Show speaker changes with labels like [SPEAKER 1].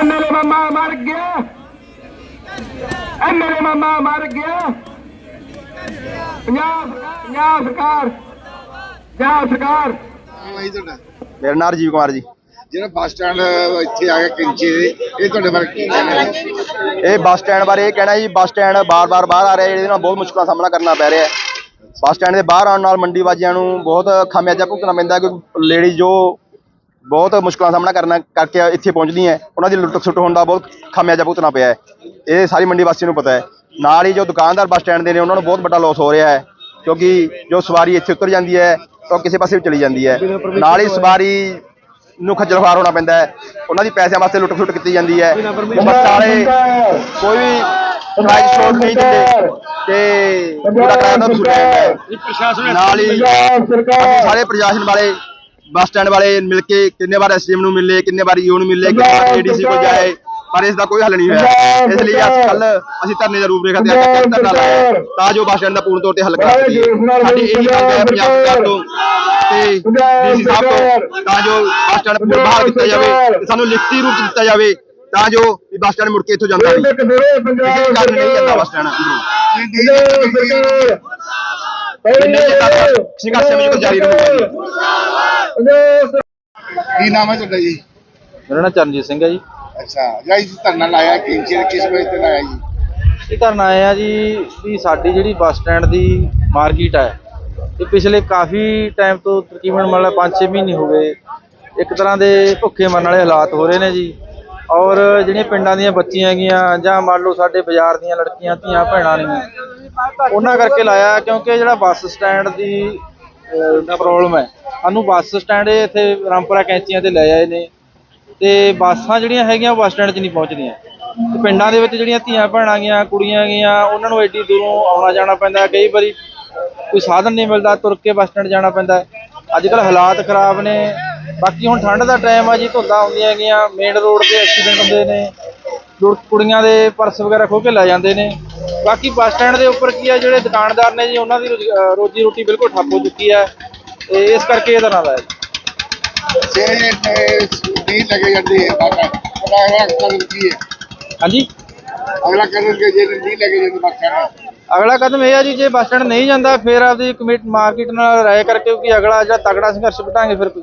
[SPEAKER 1] MLA ਮਾਮਾ ਮਰ ਗਿਆ। ਐਮਐਲਏ ਮਾਮਾ ਮਰ ਗਿਆ। ਪੰਜਾਬ ਪੰਜਾਬ ਸਰਕਾਰ ਪੰਜਾਬ ਸਰਕਾਰ।
[SPEAKER 2] ਜੀ ਤੁਹਾਡਾ
[SPEAKER 3] ਮੇਰਾ ਨਾਮ ਰਾਜੀਵ ਕੁਮਾਰ ਜੀ।
[SPEAKER 2] ਜਿਹੜਾ ਬੱਸ ਸਟੈਂਡ ਇੱਥੇ ਆ ਗਿਆ ਕਿੰਚੇ ਦੇ ਇਹ ਤੁਹਾਡੇ ਬਾਰੇ ਕੀ ਕਹਿਣਾ ਹੈ?
[SPEAKER 3] ਇਹ ਬੱਸ ਸਟੈਂਡ ਬਾਰੇ ਇਹ ਕਹਿਣਾ ਜੀ ਬੱਸ ਸਟੈਂਡ ਬਾਰ-ਬਾਰ ਬਾਹਰ ਆ ਰਿਹਾ ਇਹਦੇ ਨਾਲ ਬਹੁਤ ਮੁਸ਼ਕਲਾਂ ਦਾ ਸਾਹਮਣਾ ਕਰਨਾ ਪੈ ਰਿਹਾ ਹੈ। ਬੱਸ ਸਟੈਂਡ ਦੇ ਬਾਹਰ ਆਉਣ ਨਾਲ ਮੰਡੀ ਵਾਜਿਆਂ ਨੂੰ ਬਹੁਤ ਖਾਮਿਆਜਾ ਭੁਗਤਣਾ ਪੈਂਦਾ ਕਿਉਂਕਿ ਲੇਡੀ ਜੋ ਬਹੁਤ ਮੁਸ਼ਕਲਾਂ ਦਾ ਸਾਹਮਣਾ ਕਰਨਾ ਕਰਕੇ ਇੱਥੇ ਪਹੁੰਚਦੀਆਂ ਹੈ, ਉਹਨਾਂ ਦੀ ਲੁੱਟ ਖਸੁੱਟ ਹੋਣ ਦਾ ਬਹੁਤ ਖਾਮਿਆਜਾ ਭੁਗਤਣਾ ਪਿਆ ਹੈ। ਇਹ ਸਾਰੀ ਮੰਡੀ ਵਾਸੀਆਂ ਨੂੰ ਪਤਾ ਹੈ। ਨਾਲ ਹੀ ਜੋ ਦੁਕਾਨਦਾਰ ਬੱਸ ਸਟੈਂਡ ਦੇ ਨੇ ਉਹਨਾਂ ਨੂੰ ਬਹੁਤ ਵੱਡਾ ਲਾਸ ਹੋ ਰਿਹਾ ਹੈ। ਕਿਉਂਕਿ ਜੋ ਸਵਾਰੀ ਇੱਥੇ ਉਤਰ ਜਾਂਦੀ ਹੈ ਤਾਂ ਉਹ ਕਿਸੇ ਪਾਸੇ ਵੀ ਚਲੀ ਜਾਂਦੀ ਹੈ। ਨਾਲ ਹੀ ਸਵਾਰੀ ਨੂੰ ਖੱਜਲ ਖੁਆਰ ਹੋਣਾ ਪੈਂਦਾ ਹੈ। ਉਹਨਾਂ ਦੀ ਪੈਸਿਆਂ ਵਾਸਤੇ ਲੁੱਟ ਖਸੁੱਟ ਕੀਤੀ ਜਾਂਦੀ ਹੈ। ਬੱਸ ਵਾਲੇ ਕੋਈ ਵੀ ਪ੍ਰਾਈਸ ਛੋਟ ਨਹੀਂ ਦਿੰਦੇ। ਤੇ ਪੂਰਾ ਕਿਰਾਇਆ ਉਹਨਾਂ ਤੋਂ ਸੁਣਿਆ ਹੈ ਨਾਲ ਹੀ ਸਾਰੇ ਪ੍ਰਸ਼ਾਸਨ ਵਾਲੇ ਬੱਸ ਸਟੈਂਡ ਵਾਲੇ ਮਿਲ ਕੇ ਕਿੰਨੇ ਵਾਰ ਐਸਡੀਐਮ ਨੂੰ ਮਿਲੇ ਕਿੰਨੇ ਵਾਰ ਈਓ ਨੂੰ ਮਿਲੇ ਕਿੰਨੇ ਵਾਰ ਏਡੀਸੀ ਕੋਲ ਜਾਏ ਪਰ ਇਸ ਦਾ ਕੋਈ ਹੱਲ ਨਹੀਂ ਹੋਇਆ। ਇਸ ਲਈ ਅੱਜ ਕੱਲ ਅਸੀਂ ਧਰਨੇ ਦਾ ਰੂਪ ਰੇਖਾ ਤੇ ਅੱਜ ਧਰਨਾ ਲਾਇਆ। ਤਾਂ ਜੋ ਬੱਸ ਸਟੈਂਡ ਦਾ ਪੂਰਨ ਤੌਰ ਤੇ ਹੱਲ ਕਰਾ ਸਕੀਏ। ਸਾਡੀ ਇਹੀ ਮੰਗ ਹੈ ਪੰਜਾਬ ਸਰਕਾਰ ਤੋਂ ਤੇ ਡੀਸੀ ਸਾਹਿਬ ਤੋਂ ਤਾਂ ਜੋ ਬੱਸ ਸਟੈਂਡ ਬਹਾਲ ਕੀਤਾ ਜਾਵੇ ਤੇ ਸਾਨੂੰ ਲਿਖਤੀ ਰੂਪ ਦਿੱਤਾ ਜਾਵੇ ਤਾਂ ਜੋ ਬੱਸ ਸਟੈਂਡ ਮੁੜ ਕੇ ਇੱਥੋਂ ਜਾਂਦਾ ਨਹੀਂ ਕਿਸੇ ਕਾਰਨ ਨਹੀਂ ਜਾਂਦਾ ਬੱਸ ਸਟੈਂਡ। ਅੰਦਰੋਂ ਜਿੰਨੇ ਤੱਕ ਸੰਘਰਸ਼ ਵਿੱਚ ਜਾਰੀ ਰਹੂਗਾ।
[SPEAKER 2] ਕੀ ਨਾਮ ਹੈ ਤੁਹਾਡਾ ਜੀ?
[SPEAKER 4] ਮੇਰਾ ਨਾਮ ਚਰਨਜੀਤ ਸਿੰਘ ਹੈ ਜੀ।
[SPEAKER 2] ਅੱਛਾ ਜਿਹੜਾ ਜੀ ਧਰਨਾ ਲਾਇਆ ਦੇ ਕਿਸ ਵਜ੍ਹਾ ਤੇ ਲਾਇਆ ਜੀ?
[SPEAKER 4] ਇਹ ਧਰਨਾ ਆਇਆ ਜੀ ਵੀ ਸਾਡੀ ਜਿਹੜੀ ਬੱਸ ਸਟੈਂਡ ਦੀ ਮਾਰਕੀਟ ਹੈ ਇਹ ਪਿਛਲੇ ਕਾਫੀ ਟਾਈਮ ਤੋਂ ਤਕਰੀਬਨ ਮਤਲਬ 5-6 ਮਹੀਨੇ ਹੋ ਗਏ ਇੱਕ ਤਰ੍ਹਾਂ ਦੇ ਭੁੱਖੇ ਮਰਨ ਵਾਲੇ ਹਾਲਾਤ ਹੋ ਰਹੇ ਨੇ ਜੀ। ਔਰ ਜਿਹੜੀਆਂ ਪਿੰਡਾਂ ਦੀਆਂ ਬੱਚੀਆਂ ਹੈਗੀਆਂ ਜਾਂ ਮੰਨ ਲਓ ਸਾਡੇ ਬਾਜ਼ਾਰ ਦੀਆਂ ਲੜਕੀਆਂ ਧੀਆਂ ਭੈਣਾਂ ਨੇ ਉਹਨਾਂ ਕਰਕੇ ਲਾਇਆ ਕਿਉਂਕਿ ਜਿਹੜਾ ਬੱਸ ਸਟੈਂਡ ਦੀ ਪ੍ਰੋਬਲਮ ਹੈ। ਸਾਨੂੰ ਬੱਸ ਸਟੈਂਡ ਇੱਥੇ ਰਾਮਪੁਰਾ ਕੈਂਚੀਆਂ ਤੇ ਲੈ ਆਏ ਨੇ ਤੇ ਬੱਸਾਂ ਜਿਹੜੀਆਂ ਹੈਗੀਆਂ ਉਹ ਬੱਸ ਸਟੈਂਡ 'ਚ ਨਹੀਂ ਪਹੁੰਚਦੀਆਂ। ਤੇ ਪਿੰਡਾਂ ਦੇ ਵਿੱਚ ਜਿਹੜੀਆਂ ਧੀਆਂ ਭੈਣਾਂ ਗਈਆਂ ਕੁੜੀਆਂ ਗਈਆਂ ਉਹਨਾਂ ਨੂੰ ਐਡੀ ਦੂਰੋਂ ਆਉਣਾ ਜਾਣਾ ਪੈਂਦਾ ਕਈ ਵਾਰੀ ਕੋਈ ਸਾਧਨ ਨਹੀਂ ਮਿਲਦਾ, ਤੁਰ ਕੇ ਬੱਸ ਸਟੈਂਡ ਜਾਣਾ ਪੈਂਦਾ ਅੱਜ ਕੱਲ ਹਾਲਾਤ ਖਰਾਬ ਨੇ। ਬਾਕੀ ਹੁਣ ਠੰਡ ਦਾ ਟਾਈਮ ਆ ਜੀ, ਧੁੰਦਾਂ ਹੁੰਦੀਆਂ ਗੀਆਂ ਮੇਨ ਰੋਡ ਤੇ ਐਕਸੀਡੈਂਟ ਹੁੰਦੇ ਨੇ। ਕੁੜੀਆਂ ਦੇ ਪਰਸ ਵਗੈਰਾ ਖੋਹ ਕੇ ਲੈ ਜਾਂਦੇ ਨੇ। ਬਾਕੀ ਬੱਸ ਸਟੈਂਡ ਦੇ ਉੱਪਰ ਕੀ ਆ ਜਿਹੜੇ ਦੁਕਾਨਦਾਰ ਨੇ ਜੀ ਉਹਨਾਂ ਦੀ ਰੋਜ਼- ਅਹ ਰੋਜੀ ਰੋਟੀ ਬਿਲਕੁਲ ਠੱਪ ਹੋ ਚੁੱਕੀ ਹੈ ਤੇ ਇਸ ਕਰਕੇ ਇਹਦਾ ਨਾਂ ਲਾਇਆ ਜੀ।
[SPEAKER 2] ਅਗਲਾ ਕਦਮ ਕੀ ਹੈ
[SPEAKER 4] ਹਾਂਜੀ?
[SPEAKER 2] ਅਗਲਾ ਕਦਮ ਕਿ ਜੇ ਨਹੀਂ ਲੱਗੇ ਜਾਂਦੇ ਬੱਸ ਸਟੈਂਡ।
[SPEAKER 4] ਅਗਲਾ ਕਦਮ ਇਹ ਆ ਜੀ ਜੇ ਬੱਸ ਸਟੈਂਡ ਨਹੀਂ ਜਾਂਦਾ ਫਿਰ ਆਪਦੀ ਕਮੇਟ ਮਾਰਕੀਟ ਨਾਲ ਰਾਏ ਕਰਕੇ ਕਿ ਅਗਲਾ ਜਿਹੜਾ ਤਗੜਾ ਸੰਘਰਸ਼ ਬਿਠਾਂਗੇ ਫਿਰ ਕੋਈ